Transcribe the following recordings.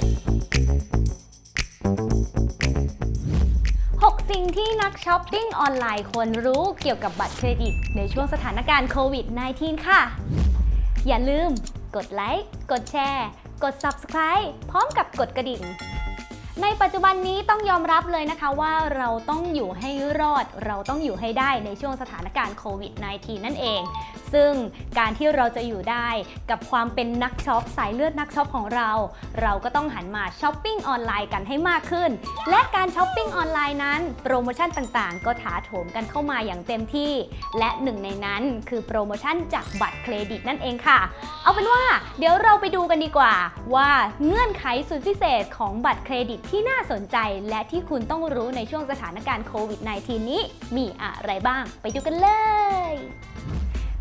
6 สิ่งที่นักช้อปปิ้งออนไลน์ควรรู้เกี่ยวกับบัตรเครดิต ในช่วงสถานการณ์โควิด -19 ค่ะ อย่าลืมกดไลค์ กดแชร์ กด Subscribe พร้อมกับกดกระดิ่ง ในปัจจุบันนี้ต้องยอมรับเลยนะคะว่าเราต้องอยู่ให้รอด เราต้องอยู่ให้ได้ในช่วงสถานการณ์โควิด -19 นั่นเอง ซึ่งการที่เราจะอยู่ได้กับความเป็นนักช็อปสายเลือดนักช็อปของเรา เราก็ต้องหันมาช้อปปิ้งออนไลน์กันให้มากขึ้น และการช้อปปิ้งออนไลน์นั้น โปรโมชั่นต่างๆ ก็ถาโถมกันเข้ามาอย่างเต็มที่ และหนึ่งในนั้นคือโปรโมชั่นจากบัตรเครดิตนั่นเองค่ะเอาเป็นว่าเดี๋ยวเราไปดูกันดีกว่า ว่าเงื่อนไขสุดพิเศษของบัตรเครดิตที่น่าสนใจ และที่คุณต้องรู้ในช่วงสถานการณ์โควิด -19 นี้ มีอะไรบ้าง ไปดูกันเลย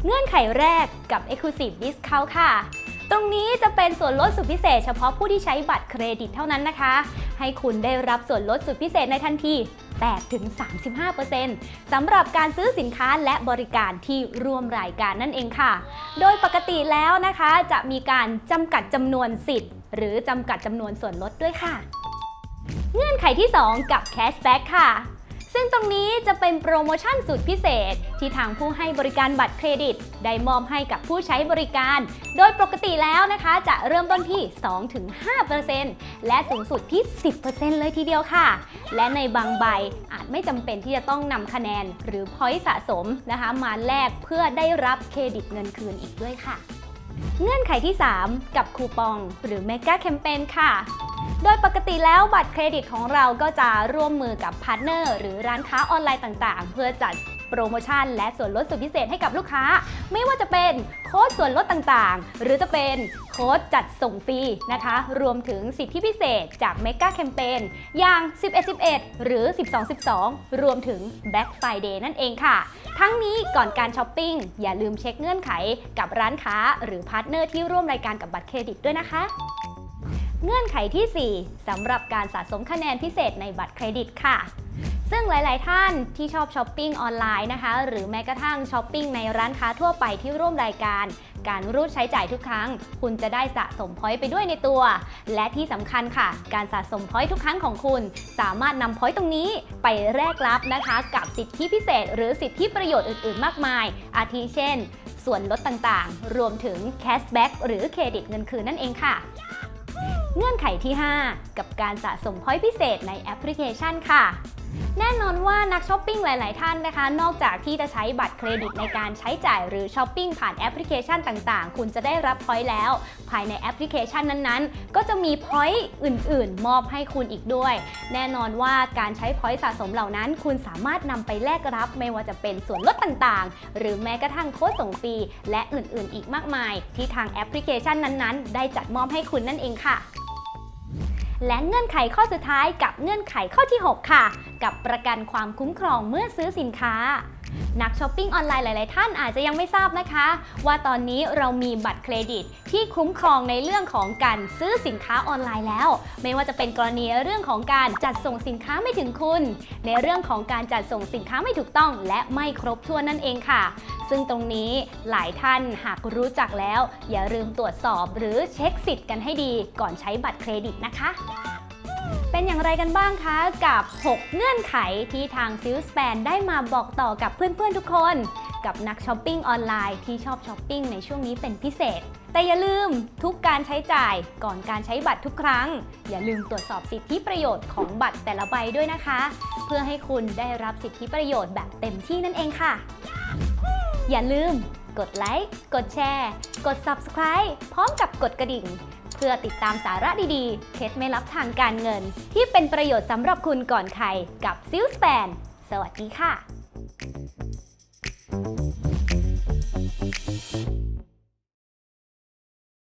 เงื่อนไขแรกกับ Exclusive Discount ค่ะ ตรงนี้จะเป็นส่วนลดสุดพิเศษเฉพาะผู้ที่ใช้บัตรเครดิตเท่านั้นนะคะ ให้คุณได้รับส่วนลดสุดพิเศษในทันที8ถึง 35%สำหรับการซื้อสินค้าและบริการที่ร่วมรายการนั่นเองค่ะ โดยปกติแล้วนะคะจะมีการจำกัดจำนวนสิทธิ์ หรือจำกัดจำนวนส่วนลดด้วยค่ะ เงื่อนไขที่ 2 กับ Cashback ค่ะ ซึ่งตรงนี้จะเป็นโปรโมชั่นสุดพิเศษ ที่ทางผู้ให้บริการบัตรเครดิต ได้มอบให้กับผู้ใช้บริการ โดยปกติแล้วนะคะจะเริ่มต้นที่ 2-5%และสูงสุดที่ 10%เลยทีเดียวค่ะ และในบางใบอาจไม่จำเป็นที่จะต้องนำคะแนน หรือ point สะสมนะคะมาแลกเพื่อได้รับเครดิตเงินคืนอีกด้วยค่ะ เงื่อนไขที่ 3 กับคูปองหรือเมกาแคมเปญค่ะ โดยปกติแล้วบัตรเครดิตของเราก็จะร่วมมือกับพาร์ทเนอร์หรือร้านค้าออนไลน์ต่างๆ เพื่อจัด โปรโมชั่น และส่วนลดสุดพิเศษให้กับลูกค้า ไม่ว่าจะเป็นโค้ดส่วนลดต่างๆ หรือจะเป็นโค้ดจัดส่งฟรีนะคะ รวมถึงสิทธิพิเศษจาก Mega Campaign อย่าง 11-11 หรือ 12-12 รวมถึง Black Friday นั่นเองค่ะ ทั้งนี้ก่อนการช้อปปิ้ง อย่าลืมเช็คเงื่อนไขกับร้านค้า หรือพาร์ทเนอร์ที่ร่วมรายการกับบัตรเครดิตด้วยนะคะเงื่อนไขที่ 4สำหรับการสะสมคะแนนพิเศษในบัตรเครดิตค่ะ ซึ่งหลาย ๆ ท่านที่ชอบช้อปปิ้งออนไลน์นะคะ หรือแม้กระทั่งช้อปปิ้งในร้านค้าทั่วไปที่ร่วมรายการ การรูดใช้จ่ายทุกครั้ง คุณจะได้สะสมพอยต์ไปด้วยในตัว และที่สำคัญค่ะ การสะสมพอยต์ทุกครั้งของคุณ สามารถนำพอยต์ตรงนี้ไปแลกรับนะคะ กับสิทธิพิเศษ หรือสิทธิประโยชน์อื่น ๆ มากมาย อาทิเช่น ส่วนลดต่าง ๆ รวมถึงแคชแบ็กหรือเครดิตเงินคืนนั่นเองค่ะเงื่อนไขที่ 5 กับการสะสมพอยต์พิเศษในแอปพลิเคชันค่ะ แน่นอนว่านักช้อปปิ้งหลาย ๆ ท่านนะคะ นอกจากที่จะใช้บัตรเครดิตในการใช้จ่ายหรือช้อปปิ้งผ่านแอปพลิเคชันต่าง ๆ คุณจะได้รับพอยต์แล้ว ภายในแอปพลิเคชันนั้น ๆ ก็จะมีพอยต์อื่น ๆ มอบให้คุณอีกด้วย แน่นอนว่าการใช้พอยต์สะสมเหล่านั้น คุณสามารถนำไปแลกรับไม่ว่าจะเป็นส่วนลดต่าง ๆ หรือแม้กระทั่งโค้ดส่งฟรีและอื่น ๆ อีกมากมาย ที่ทางแอปพลิเคชันนั้น ๆ ได้จัดมอบให้คุณนั่นเองค่ะ และเงื่อนไขข้อสุดท้ายกับเงื่อนไขข้อที่ 6 ค่ะ กับประกันความคุ้มครองเมื่อซื้อสินค้า นักช้อปปิ้งออนไลน์หลาย ๆ ท่านอาจจะยังไม่ทราบนะคะ ว่าตอนนี้เรามีบัตรเครดิตที่คุ้มครองในเรื่องของการซื้อสินค้าออนไลน์แล้ว ไม่ว่าจะเป็นกรณีเรื่องของการจัดส่งสินค้าไม่ถึงคุณ ในเรื่องของการจัดส่งสินค้าไม่ถูกต้อง และไม่ครบถ้วนนั่นเองค่ะ ซึ่งตรงนี้หลายท่านหากรู้จักแล้ว อย่าลืมตรวจสอบหรือเช็คสิทธิ์กันให้ดีก่อนใช้บัตรเครดิตนะคะเป็นอย่างไรกันบ้างคะกับ 6 เงื่อนไขที่ทางซิลสแปนได้มาบอกต่อกับเพื่อนๆทุกคน กับนักช้อปปิ้งออนไลน์ที่ชอบช้อปปิ้งในช่วงนี้เป็นพิเศษ แต่อย่าลืมทุกการใช้จ่ายก่อนการใช้บัตรทุกครั้ง อย่าลืมตรวจสอบสิทธิประโยชน์ของบัตรแต่ละใบด้วยนะคะ เพื่อให้คุณได้รับสิทธิประโยชน์แบบเต็มที่นั่นเองค่ะ อย่าลืม กดไลค์ กดแชร์ กด Subscribe พร้อมกับกดกระดิ่ง เพื่อติดตามสาระดีๆ เคล็ดไม่ลับทางการเงิน ที่เป็นประโยชน์สำหรับคุณก่อนใครกับซิลสแปน สวัสดีค่ะ